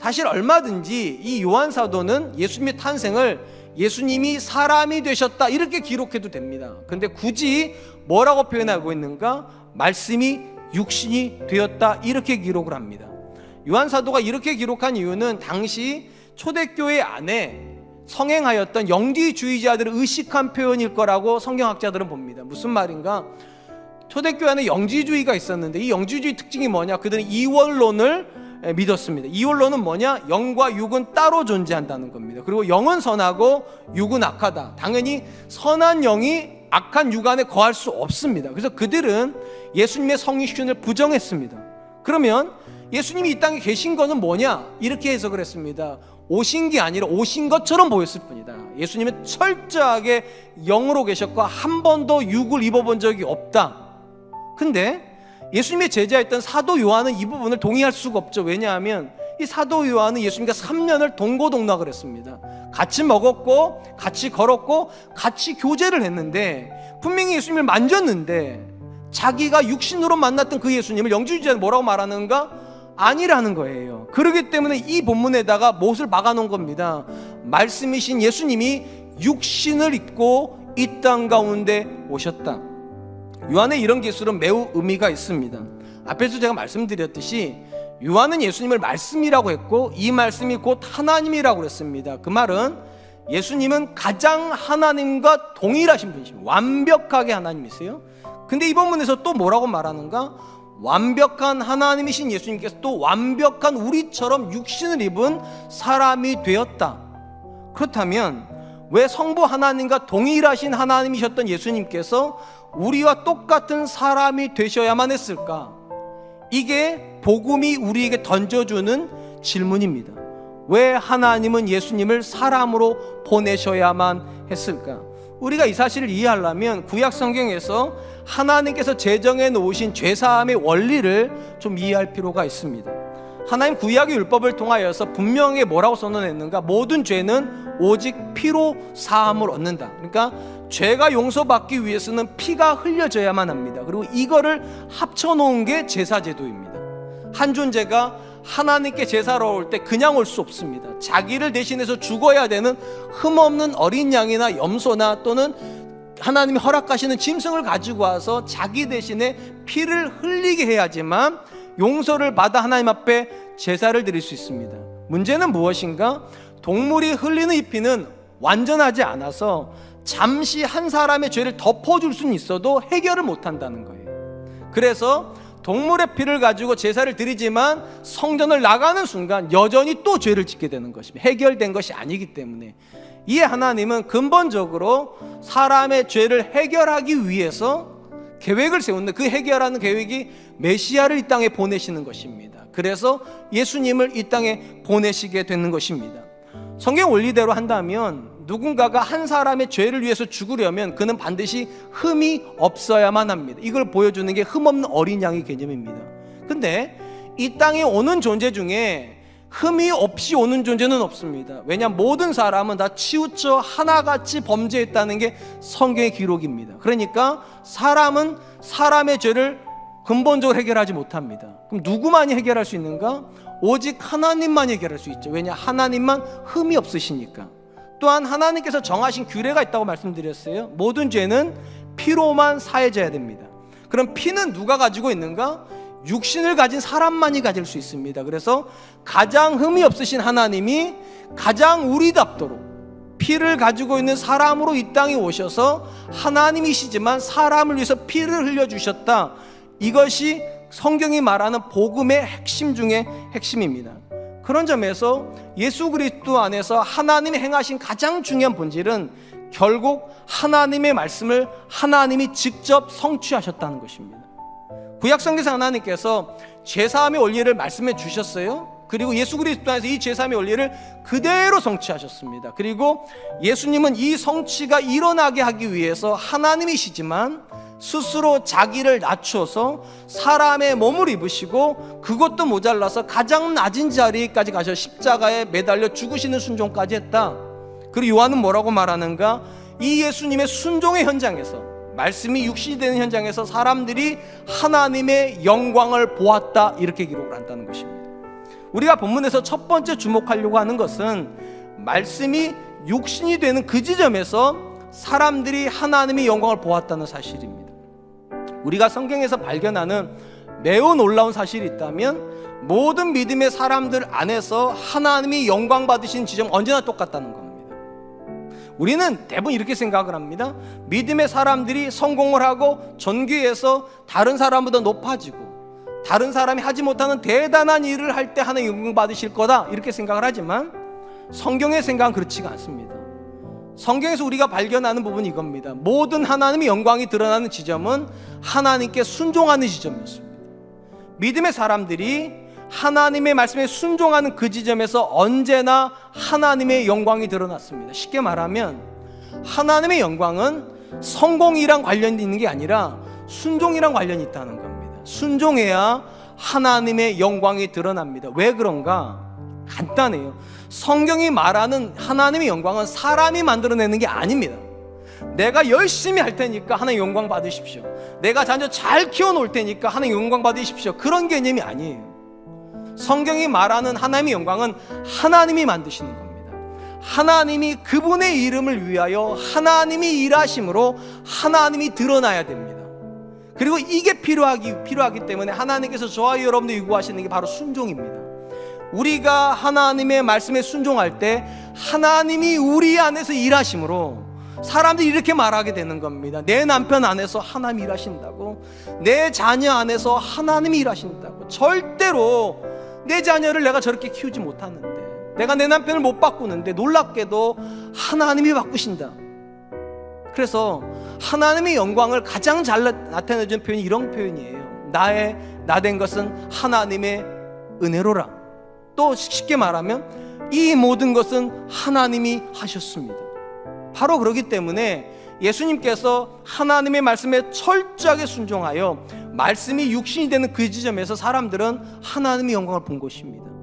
사실 얼마든지 이 요한 사도는 예수님의 탄생을 예수님이 사람이 되셨다 이렇게 기록해도 됩니다. 근데 굳이 뭐라고 표현하고 있는가? 말씀이 육신이 되었다 이렇게 기록을 합니다. 요한 사도가 이렇게 기록한 이유는 당시 초대교회 안에 성행하였던 영지주의자들을 의식한 표현일 거라고 성경학자들은 봅니다. 무슨 말인가? 초대교회 안에 영지주의가 있었는데 이 영지주의 특징이 뭐냐? 그들은 이원론을 믿었습니다. 이원론은 뭐냐? 영과 육은 따로 존재한다는 겁니다. 그리고 영은 선하고 육은 악하다. 당연히 선한 영이 악한 육 안에 거할 수 없습니다. 그래서 그들은 예수님의 성육신을 부정했습니다. 그러면 예수님이 이 땅에 계신 거는 뭐냐? 이렇게 해석을 했습니다. 오신 게 아니라 오신 것처럼 보였을 뿐이다. 예수님은 철저하게 영으로 계셨고 한 번도 육을 입어본 적이 없다. 근데 예수님의 제자였던 사도 요한은 이 부분을 동의할 수가 없죠. 왜냐하면 이 사도 요한은 예수님과 3년을 동고동락을 했습니다. 같이 먹었고, 같이 걸었고, 같이 교제를 했는데, 분명히 예수님을 만졌는데, 자기가 육신으로 만났던 그 예수님을 영주주자는 뭐라고 말하는가? 아니라는 거예요. 그렇기 때문에 이 본문에다가 못을 막아놓은 겁니다. 말씀이신 예수님이 육신을 입고 이 땅 가운데 오셨다. 요한의 이런 기술은 매우 의미가 있습니다. 앞에서 제가 말씀드렸듯이 요한은 예수님을 말씀이라고 했고 이 말씀이 곧 하나님이라고 그랬습니다. 그 말은 예수님은 가장 하나님과 동일하신 분이십니다. 완벽하게 하나님이세요. 근데 이 본문에서 또 뭐라고 말하는가? 완벽한 하나님이신 예수님께서 또 완벽한 우리처럼 육신을 입은 사람이 되었다. 그렇다면 왜 성부 하나님과 동일하신 하나님이셨던 예수님께서 우리와 똑같은 사람이 되셔야만 했을까? 이게 복음이 우리에게 던져주는 질문입니다. 왜 하나님은 예수님을 사람으로 보내셔야만 했을까? 우리가 이 사실을 이해하려면 구약 성경에서 하나님께서 제정해 놓으신 죄 사함의 원리를 좀 이해할 필요가 있습니다. 하나님 구약의 율법을 통하여서 분명히 뭐라고 선언했는가? 모든 죄는 오직 피로 사함을 얻는다. 그러니까 죄가 용서받기 위해서는 피가 흘려져야만 합니다. 그리고 이거를 합쳐놓은 게 제사제도입니다. 한 존재가 하나님께 제사로 올 때 그냥 올 수 없습니다. 자기를 대신해서 죽어야 되는 흠없는 어린 양이나 염소나 또는 하나님이 허락하시는 짐승을 가지고 와서 자기 대신에 피를 흘리게 해야지만 용서를 받아 하나님 앞에 제사를 드릴 수 있습니다. 문제는 무엇인가? 동물이 흘리는 이 피는 완전하지 않아서 잠시 한 사람의 죄를 덮어줄 수는 있어도 해결을 못한다는 거예요. 그래서 동물의 피를 가지고 제사를 드리지만 성전을 나가는 순간 여전히 또 죄를 짓게 되는 것입니다. 해결된 것이 아니기 때문에 이에 하나님은 근본적으로 사람의 죄를 해결하기 위해서 계획을 세웠는데 그 해결하는 계획이 메시아를 이 땅에 보내시는 것입니다. 그래서 예수님을 이 땅에 보내시게 되는 것입니다. 성경 원리대로 한다면 누군가가 한 사람의 죄를 위해서 죽으려면 그는 반드시 흠이 없어야만 합니다. 이걸 보여주는 게 흠 없는 어린 양의 개념입니다. 근데 이 땅에 오는 존재 중에 흠이 없이 오는 존재는 없습니다. 왜냐 모든 사람은 다 치우쳐 하나같이 범죄했다는 게 성경의 기록입니다. 그러니까 사람은 사람의 죄를 근본적으로 해결하지 못합니다. 그럼 누구만이 해결할 수 있는가? 오직 하나님만 해결할 수 있죠. 왜냐 하나님만 흠이 없으시니까. 또한 하나님께서 정하신 규례가 있다고 말씀드렸어요. 모든 죄는 피로만 사해져야 됩니다. 그럼 피는 누가 가지고 있는가? 육신을 가진 사람만이 가질 수 있습니다. 그래서 가장 흠이 없으신 하나님이 가장 우리답도록 피를 가지고 있는 사람으로 이 땅에 오셔서 하나님이시지만 사람을 위해서 피를 흘려 주셨다. 이것이 성경이 말하는 복음의 핵심 중의 핵심입니다. 그런 점에서 예수 그리스도 안에서 하나님이 행하신 가장 중요한 본질은 결국 하나님의 말씀을 하나님이 직접 성취하셨다는 것입니다. 구약 성경에서 하나님께서 죄사함의 원리를 말씀해 주셨어요. 그리고 예수 그리스도 안에서 이 죄사함의 원리를 그대로 성취하셨습니다. 그리고 예수님은 이 성취가 일어나게 하기 위해서 하나님이시지만 스스로 자기를 낮춰서 사람의 몸을 입으시고 그것도 모자라서 가장 낮은 자리까지 가셔 십자가에 매달려 죽으시는 순종까지 했다. 그리고 요한은 뭐라고 말하는가? 이 예수님의 순종의 현장에서 말씀이 육신이 되는 현장에서 사람들이 하나님의 영광을 보았다 이렇게 기록을 한다는 것입니다. 우리가 본문에서 첫 번째 주목하려고 하는 것은 말씀이 육신이 되는 그 지점에서 사람들이 하나님의 영광을 보았다는 사실입니다. 우리가 성경에서 발견하는 매우 놀라운 사실이 있다면 모든 믿음의 사람들 안에서 하나님이 영광 받으신 지점 언제나 똑같다는 겁니다. 우리는 대부분 이렇게 생각을 합니다. 믿음의 사람들이 성공을 하고 전교에서 다른 사람보다 높아지고 다른 사람이 하지 못하는 대단한 일을 할 때 하나님 영광 받으실 거다 이렇게 생각을 하지만 성경의 생각은 그렇지가 않습니다. 성경에서 우리가 발견하는 부분이 이겁니다. 모든 하나님의 영광이 드러나는 지점은 하나님께 순종하는 지점이었습니다. 믿음의 사람들이 하나님의 말씀에 순종하는 그 지점에서 언제나 하나님의 영광이 드러났습니다. 쉽게 말하면 하나님의 영광은 성공이랑 관련이 있는 게 아니라 순종이랑 관련이 있다는 겁니다. 순종해야 하나님의 영광이 드러납니다. 왜 그런가? 간단해요. 성경이 말하는 하나님의 영광은 사람이 만들어내는 게 아닙니다. 내가 열심히 할 테니까 하나님 영광 받으십시오. 내가 자녀 잘 키워놓을 테니까 하나님 영광 받으십시오. 그런 개념이 아니에요. 성경이 말하는 하나님의 영광은 하나님이 만드시는 겁니다. 하나님이 그분의 이름을 위하여 하나님이 일하심으로 하나님이 드러나야 됩니다. 그리고 이게 필요하기 필요하기 때문에 하나님께서 저와 여러분들 요구하시는 게 바로 순종입니다. 우리가 하나님의 말씀에 순종할 때 하나님이 우리 안에서 일하심으로 사람들이 이렇게 말하게 되는 겁니다. 내 남편 안에서 하나님이 일하신다고, 내 자녀 안에서 하나님이 일하신다고. 절대로 내 자녀를 내가 저렇게 키우지 못하는데, 내가 내 남편을 못 바꾸는데 놀랍게도 하나님이 바꾸신다. 그래서 하나님의 영광을 가장 잘 나타내주는 표현이 이런 표현이에요. 나의 나 된 것은 하나님의 은혜로라. 또 쉽게 말하면 이 모든 것은 하나님이 하셨습니다. 바로 그러기 때문에 예수님께서 하나님의 말씀에 철저하게 순종하여 말씀이 육신이 되는 그 지점에서 사람들은 하나님의 영광을 본 것입니다.